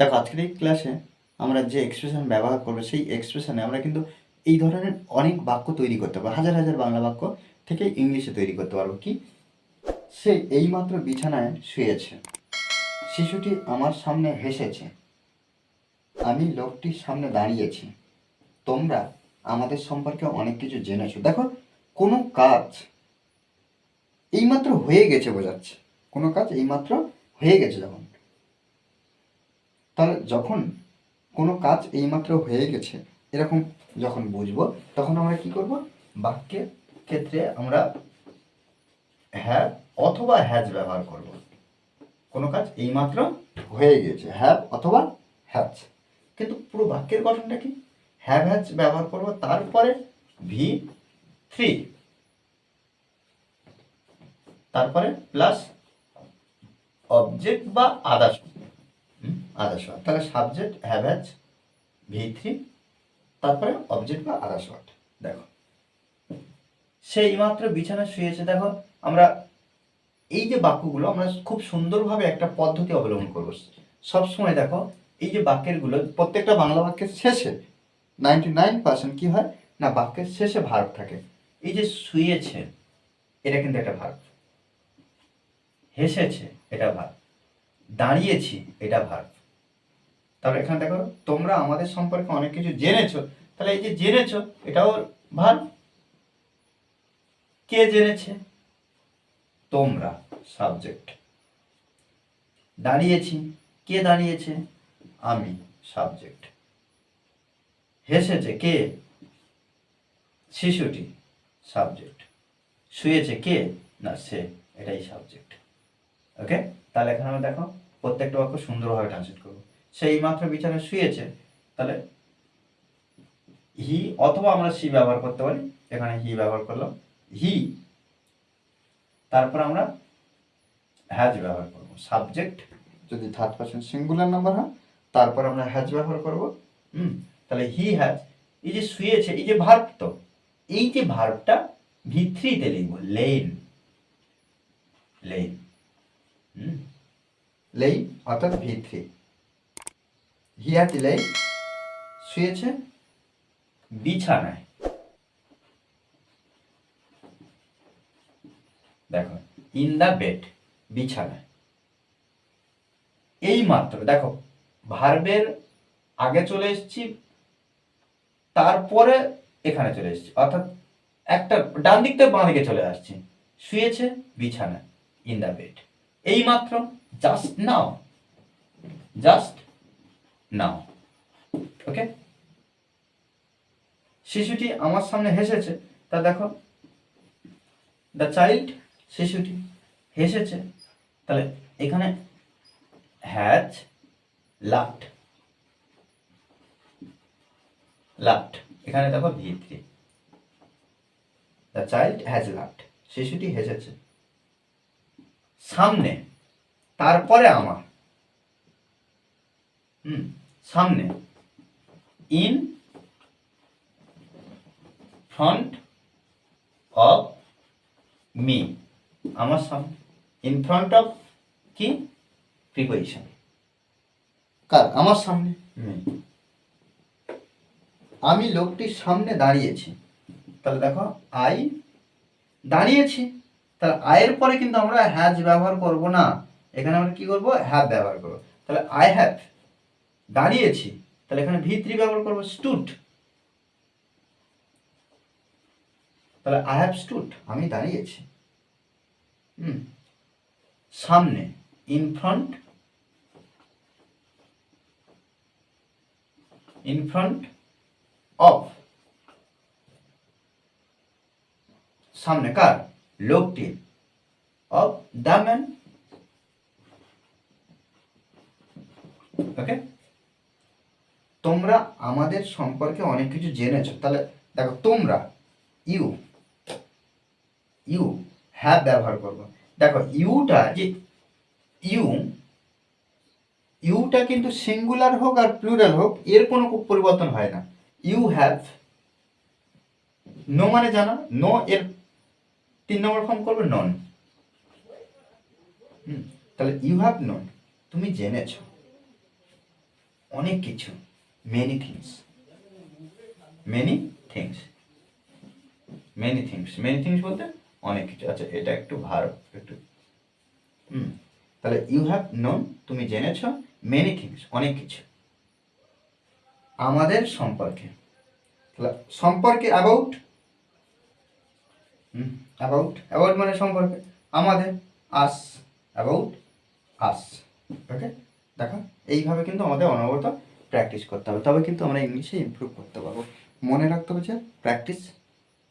দেখো, আজকের এই ক্লাসে আমরা যে এক্সপ্রেশন ব্যবহার করব, সেই এক্সপ্রেশনে আমরা কিন্তু এই ধরনের অনেক বাক্য তৈরি করতে পারব, হাজার হাজার বাংলা বাক্য থেকে ইংলিশে তৈরি করতে পারব, কি? সে এইমাত্র বিছানায় শুয়েছে। শিশুটি আমার সামনে হেসেছে, আমি লোকটির সামনে দাঁড়িয়েছি, তোমরা আমাদের সম্পর্কে অনেক কিছু জেনেছো। দেখো, কোনো কাজ এইমাত্র হয়ে গেছে বোঝাচ্ছে, কোনো কাজ এইমাত্র হয়ে গেছে যখন। তাহলে যখন কোনো কাজ এইমাত্র হয়ে গেছে, এরকম যখন বুঝব, তখন আমরা কি করব? বাক্যের ক্ষেত্রে আমরা হ্যাভ অথবা হ্যাজ ব্যবহার করব। কোনো কাজ এইমাত্র হয়ে গেছে হ্যাভ অথবা হ্যাজ কিন্তু পুরো বাক্যের গঠনটা কি? হ্যাভ হ্যাজ ব্যবহার করব, তারপরে ভি থ্রি তারপরে প্লাস অবজেক্ট বা আদার্স আদার্স ওয়ার্ড তাহলে subject have has V three তারপরে অবজেক্ট বা আদার্স ওয়ার্ড দেখো। সেই মাত্র বিছানায় শুয়েছে, দেখো, আমরা এই যে বাক্যগুলো আমরা খুব সুন্দরভাবে একটা পদ্ধতি অবলম্বন করব। সবসময় দেখো, এই যে বাক্যেরগুলো প্রত্যেকটা বাংলা বাক্যের শেষে নাইনটি নাইন পার্সেন্ট কী হয়? না, বাক্যের শেষে ভার্ব থাকে। এই যে শুয়েছে, এটা কিন্তু একটা ভার্ব হেসেছে, এটা ভার্ব দাঁড়িয়েছি, এটা ভার্ব তাহলে এখানে দেখো, তোমরা আমাদের সম্পর্কে অনেক কিছু জেনেছো। তাহলে এই যে জেনেছো, এটাও ভার্ব কে জেনেছে? তোমরা সাবজেক্ট দাঁড়িয়েছি। কে দাঁড়িয়েছে? আমি সাবজেক্ট হেসেছে কে? শিশুটি সাবজেক্ট শুয়েছে কে? না, সে, এটাই সাবজেক্ট ওকে তাহলে এখানে দেখো, প্রত্যেকটা বাক্য সুন্দরভাবে ট্রান্সলেট করব। সেই মাত্র বিছানায় শুয়েছে, তাহলে হি অথবা আমরা সি ব্যবহার করতে পারি। এখানে হি ব্যবহার করলাম। হি, তারপর আমরা হ্যাজ ব্যবহার করব। সাবজেক্ট যদি থার্ড পার্সন সিঙ্গুলার নাম্বার হয়, তারপর আমরা হ্যাজ ব্যবহার করব। হুম, তাহলে হি হ্যাজ, এই যে শুয়েছে, এই যে ভার্ব তো, এই যে ভার্বটা ভিত্রিতে লিখব লেন লেন লেই অর্থাৎ ভিত্রি হি হ্যাজ লেই শুয়েছে। বিছানায়। দেখো ইন দ্য বেড বিছানায়। এই মাত্র, দেখো, ভার্বের আগে চলে এসেছি, তারপরে এখানে চলে এসেছি। অর্থাৎ একটা ডান দিক থেকে বাঁ দিকে চলে আসছি। শুয়েছে বিছানায় ইন দ্য বেড এই মাত্র জাস্ট নাও জাস্ট নাও। ওকে শিশুটি আমার সামনে হেসেছে, তা দেখো। দ্য চাইল্ড শিশুটি হেসেছে, তাহলে এখানে হ্যাজ লাফট লাফট এখানে দেখো V three the child has laughed শিশুটি হেসেছে। সামনে, তারপরে আমার। হুম। সামনে। ইন ফ্রন্ট অফ মি আমার সামনে ইন ফ্রন্ট অফ কি? প্রিপোজিশন কার? আমার সামনে। মি আমি লোকটির সামনে দাঁড়িয়েছি। তাহলে দেখো আই দাঁড়িয়েছি। তাহলে আয়ের পরে কিন্তু আমরা হ্যাজ ব্যবহার করব না। এখানে আমরা কি করব? হ্যাভ ব্যবহার করব। তাহলে আই হ্যাভ দাঁড়িয়েছি, তাহলে এখানে ভিত্রি ব্যবহার করব স্টুড। তাহলে আই হ্যাভ স্টুড আমি দাঁড়িয়েছি। হুম, সামনে in front in front of সামনে কার? লোকটির অফ দ্য ম্যান ওকে তোমরা আমাদের সম্পর্কে অনেক কিছু জেনেছো। তাহলে দেখো, তোমরা ইউ ইউ হ্যাভ ব্যবহার করব। দেখো ইউটা যে ইউ ইউটা কিন্তু সিঙ্গুলার হোক আর প্লুরাল হোক, এর কোনো পরিবর্তন হয় না। ইউ হ্যাভ নো মানে জানা নো এর তিন নম্বর ফর্ম করবে নন তাহলে ইউ হ্যাভ নন তুমি জেনেছো। অনেক কিছু। Many things many things many things many things বলতে অনেক কিছু। আচ্ছা এটা একটু ভার, একটু। হুম, তাহলে ইউ হ্যাভ নোন তুমি জেনেছ মেনি থিংস অনেক কিছু। আমাদের সম্পর্কে। তাহলে সম্পর্কে অ্যাবাউট হুম অ্যাবাউট অ্যাবাউট মানে সম্পর্কে। আমাদের আস অ্যাবাউট আস ওকে দেখো, এইভাবে কিন্তু আমাদের অনবরত প্র্যাকটিস করতে হবে। তবে কিন্তু আমরা ইংলিশে ইমপ্রুভ করতে পারব। মনে রাখতে হবে যে প্র্যাকটিস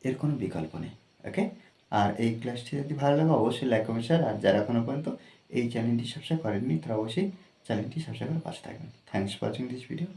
এর কোনো বিকল্প নেই ওকে আর এই ক্লাসটি যদি ভালো লাগে, অবশ্যই লাইক কমেন্ট শেয়ার আর যারা এখনও পর্যন্ত এই চ্যানেলটি সাবস্ক্রাইব করেননি, তারা অবশ্যই চ্যানেলটি সাবস্ক্রাইব করে পাশে থাকবেন। Thanks for watching this video